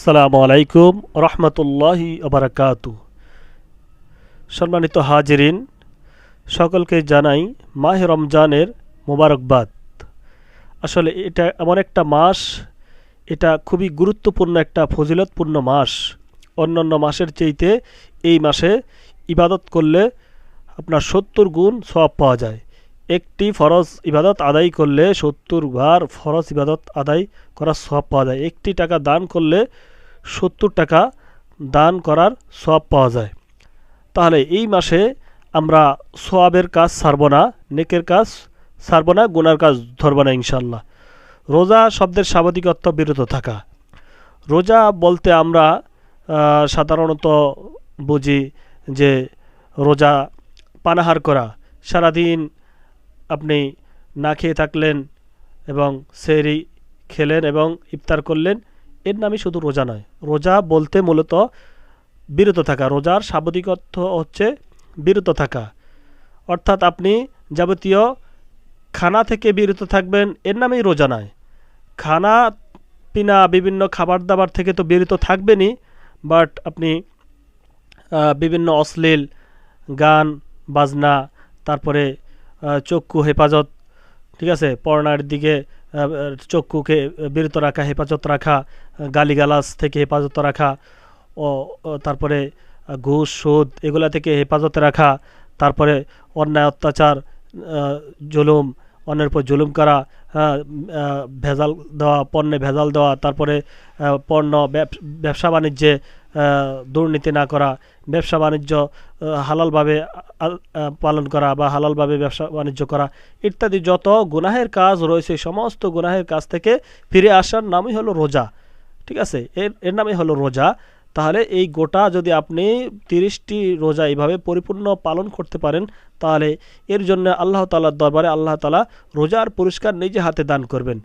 সালামু আলাইকুম রহমতুল্লাহি আবরাকাতু। সম্মানিত হাজিরিন, সকলকে জানাই মাহ রমজানের মোবারকবাদ। আসলে এটা এমন একটা মাস, এটা খুবই গুরুত্বপূর্ণ একটা, ফজিলতপূর্ণ মাস। অন্যান্য মাসের চেয়েতে এই মাসে ইবাদত করলে আপনার সত্তর গুণ সব পাওয়া যায়। একটি ফরজ ইবাদত আদায় করলে সত্তর বার ফরজ ইবাদত আদায় করার সব পাওয়া যায়। একটি টাকা দান করলে সত্তর টাকা দান করার সব পাওয়া যায়। তাহলে এই মাসে আমরা সোয়াবের কাজ সারব না, নেকের কাজ সারব না, গুনার কাজ ধরব না ইনশাল্লাহ রোজা শব্দের স্বাভাবিক অর্থ বিরত থাকা। রোজা বলতে আমরা সাধারণত বুঝি যে রোজা পানাহার করা, সারাদিন আপনি না খেয়ে থাকলেন এবং সেরি খেলেন এবং ইফতার করলেন, এর নামই শুধু রোজা নয়। রোজা বলতে মূলত বিরত থাকা। রোজার শাব্দিক অর্থ হচ্ছে বিরত থাকা। অর্থাৎ আপনি যাবতীয় খানা থেকে বিরত থাকবেন, এর নামেই রোজা নয়। খানা পিনা, বিভিন্ন খাবার দাবার থেকে তো বিরত থাকবেনই বাট আপনি বিভিন্ন অশ্লীল গান, বাজনা, তারপরে চক্ষু হেফাজত, ঠিক আছে? পড়নার দিকে চক্ষুকে বিরত রাখা, হেফাজত রাখা গালিগালাস থেকে হেফাজত রাখা, ও তারপরে ঘুষ, সুদ, এগুলা থেকে হেফাজতে রাখা, তারপরে অন্যায়, অত্যাচার জুলুম অন্যের উপর জুলুম করা হ্যাঁ, ভেজাল দেওয়া পণ্যে ভেজাল দেওয়া তারপরে পণ্য ব্যবসা বাণিজ্যে দুর্নীতি না করা ব্যবসা বাণিজ্য হালালভাবে পালন করা বা হালালভাবে ব্যবসা বাণিজ্য করা ইত্যাদি যত গুনাহের কাজ রয়েছে সমস্ত গুনাহের কাজ থেকে ফিরে আসার নামই হলো রোজা। ঠিক আছে? এর এর নামই হলো রোজা। তাহলে এই গোটা যদি আপনি তিরিশটি রোজা এইভাবে পরিপূর্ণ পালন করতে পারেন, তাহলে এর জন্য আল্লাহ তালার দরবারে আল্লাহ তালা রোজার পুরস্কার নিজে হাতে দান করবেন।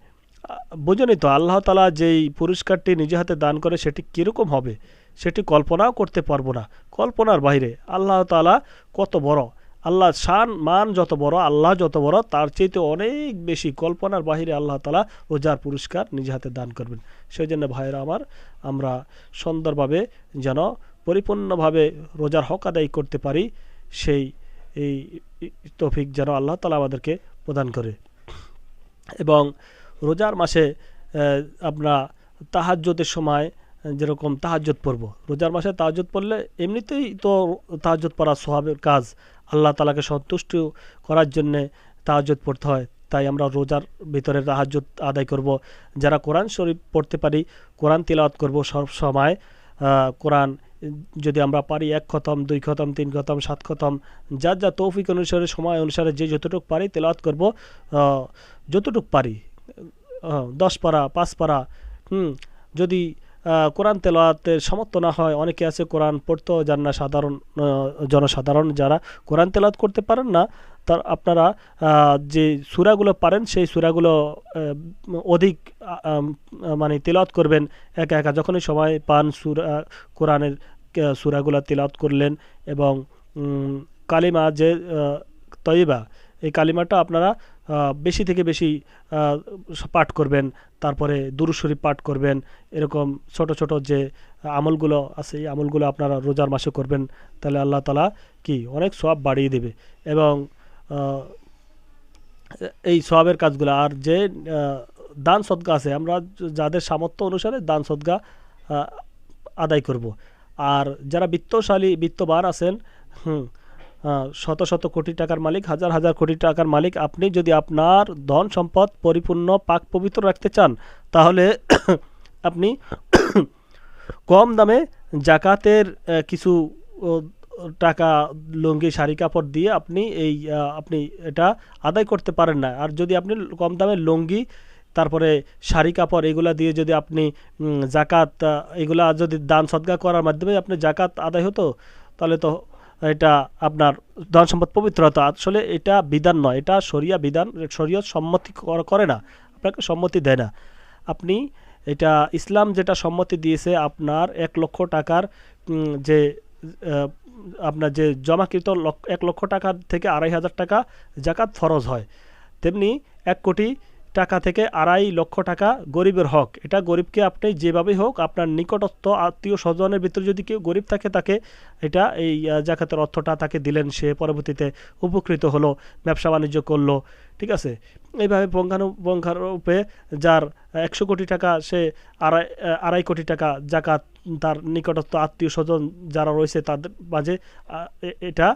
বুঝেনি তো? আল্লাহ তালা যেই পুরস্কারটি নিজে হাতে দান করে সেটি কীরকম হবে? সেটি কল্পনাও করতে পারব না। কল্পনার বাইরে আল্লাহ তালা কত বড় আল্লাহ শান, মান যত বড়, আল্লাহ যত বড়, তার চাইতে অনেক বেশি কল্পনার বাহিরে আল্লাহ তালা রোজার পুরস্কার নিজে হাতে দান করবেন। সেই জন্য ভাইয়েরা আমার, আমরা সুন্দরভাবে যেন পরিপূর্ণভাবে রোজার হক আদায় করতে পারি, সেই, এই তফিক যেন আল্লাহ তালা আমাদেরকে প্রদান করে। এবং রোজার মাসে আমরা তাহাজ্যতের সময়, যেরকম তাহাজ্জত পড়ব। রোজার মাসে তাহাজ্জত পড়লে এমনিতেই তো তাহাজ্জত পড়া সোহাবের কাজ। আল্লাহ তালাকে সন্তুষ্ট করার জন্যে তাহাজ্জত পড়তে হয়। তাই আমরা রোজার ভিতরে তাহাজ্জত আদায় করব। যারা কোরআন শরীফ পড়তে পারি, কোরআন তিলাওয়াত করব সব সময়। কোরআন যদি আমরা পারি এক খতম, দুই খতম, তিন খতম, সাত খতম, যার যা তৌফিক অনুসারে, সময় অনুসারে যে যতটুকু পারি তেলাওয়াত করব। যতটুক পারি দশ পারা, পাঁচ পারা, হুম, যদি কোরআন তেলাওয়াতের সামর্থ্য না হয়, অনেকে আছে কোরআন পড়তেও যান না, সাধারণ জনসাধারণ যারা কোরআন তেলাওয়াত করতে পারেন না, তার আপনারা যে সুরাগুলো পারেন, সেই সুরাগুলো অধিক মানে তেলাওয়াত করবেন একা একা। যখনই সময় পান, সুরা, কোরআনের সুরাগুলো তেলাওয়াত করলেন এবং কালিমা যে তৈবা এই কালিমাটা আপনারা বেশি থেকে বেশি পাঠ করবেন, তারপরে দুরুশরীফ পাঠ করবেন, এরকম ছোট ছোট যে আমলগুলো আছে, এই আমলগুলো আপনারা রোজার মাসে করবেন, তাহলে আল্লাহ তালা কি, অনেক সব বাড়িয়ে দেবে। এবং এই সবের কাজগুলো, আর যে দান সদগা আছে, আমরা যাদের সামর্থ্য অনুসারে দান সদগা আদায় করব। আর যারা বিত্তশালী, বিত্তবান আছেন, হুম শত শত কোটি টাকার মালিক, হাজার হাজার কোটি টাকার মালিক। আপনি যদি আপনার ধন সম্পদ পরিপূর্ণ, পাক পবিত্র রাখতে চান, তাহলে আপনি কম দামে জাকাতের কিছু টাকা, লুঙ্গি, শাড়ি, কাপড় দিয়ে আপনি এই আপনি এটা আদায় করতে পারেন না। আর যদি আপনি কম দামে লুঙ্গি, তারপরে শাড়ি, কাপড় এগুলা দিয়ে যদি আপনি জাকাত এগুলা যদি দান সদগা করার মাধ্যমে আপনি জাকাত আদায় হতো, তাহলে তো এটা আপনার ধন সম্পদ পবিত্র হতো আসলে এটা বিধান নয়, এটা শরিয়া বিধান। শরীয়ত সম্মতি করে না, আপনাকে সম্মতি দেয় না। আপনি এটা ইসলাম যেটা সম্মতি দিয়েছে, আপনার এক লক্ষ টাকার যে আপনার যে জমাকৃত এক লক্ষ টাকা থেকে আড়াই হাজার টাকা জাকাত ফরজ হয়। তেমনি এক কোটি টাকা থেকে আড়াই লক্ষ টাকা গরিবের হক। এটা গরিবকে আপনি যেভাবেই হোক আপনার নিকটস্থ আত্মীয় স্বজনের ভিতরে যদি কেউ গরিব থাকে, তাকে এটা এই জাকাতের অর্থটা তাকে দিলেন। সে পরবর্তীতে উপকৃত হলো, ব্যবসা বাণিজ্য করল, ঠিক আছে? এইভাবে পঙ্খানুপঙ্খারূপে যার একশো কোটি টাকা, সে আড়াই আড়াই কোটি টাকা জাকাত তার নিকটস্থ আত্মীয় স্বজন যারা রয়েছে তাদের মাঝে এটা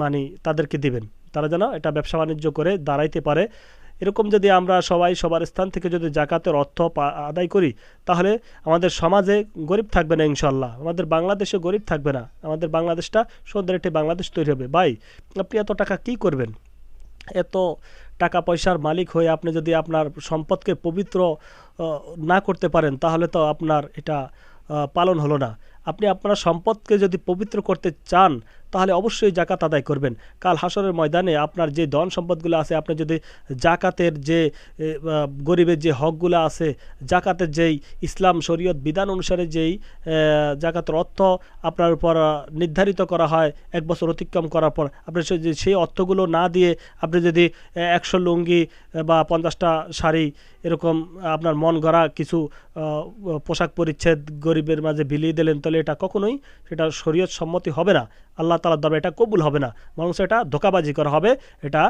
মানে তাদেরকে দিবেন। তারা যেন এটা ব্যবসা বাণিজ্য করে দাঁড়াইতে পারে। এরকম যদি আমরা সবাই সবার স্থান থেকে যদি জাকাতের অর্থ আদায় করি, তাহলে আমাদের সমাজে গরিব থাকবে না ইনশাল্লাহ আমাদের বাংলাদেশে গরিব থাকবে না। আমাদের বাংলাদেশটা সুন্দর একটি বাংলাদেশ তৈরি হবে। ভাই, আপনি এত টাকা কি করবেন? এত টাকা পয়সার মালিক হয়ে আপনি যদি আপনার সম্পদকে পবিত্র না করতে পারেন, তাহলে তো আপনার এটা পালন হলো না। আপনি আপনার সম্পদকে যদি পবিত্র করতে চান তাহলে অবশ্যই জাকাত আদায় করবেন। কাল হাসরের ময়দানে আপনার যে ধন সম্পদগুলো আছে, আপনি যদি জাকাতের যে গরিবের যে হকগুলো আছে, জাকাতের যেই ইসলাম শরীয়ত বিধান অনুসারে যেই জাকাতের অর্থ আপনার উপর নির্ধারিত করা হয়, এক বছর অতিক্রম করার পর, আপনি সেই অর্থগুলো না দিয়ে আপনি যদি একশো লুঙ্গি বা পঞ্চাশটা শাড়ি এরকম আপনার মন গড়া কিছু পোশাক পরিচ্ছেদ গরিবের মাঝে বিলিয়ে দিলেন, তাহলে এটা কখনোই সেটা শরীয়ত সম্মতি হবে না। আল্লাহ তালার দরবার এটা কবুল হবে না বরং এটা ধোকাবাজি করা হবে, এটা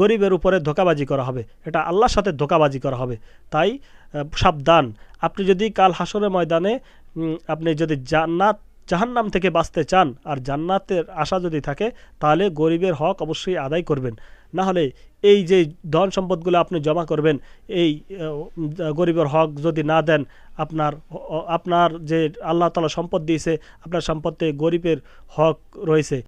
গরিবের উপরে ধোকাবাজি করা হবে, এটা আল্লাহর সাথে ধোকাবাজি করা হবে। তাই সাবধান। আপনি যদি কাল হাসরের ময়দানে আপনি যদি জান্নাত জাহান্নাম থেকে বাঁচতে চান আর জান্নাতের আশা যদি থাকে, তাহলে গরিবের হক অবশ্যই আদায় করবেন। না হলে এই যে ধন সম্পদগুলো আপনি জমা করবেন, এই গরিবের হক যদি না দেন, আপনার আপনার যে আল্লাহ তালা সম্পদ দিয়েছে, আপনার সম্পদে গরিবের হক রয়েছে।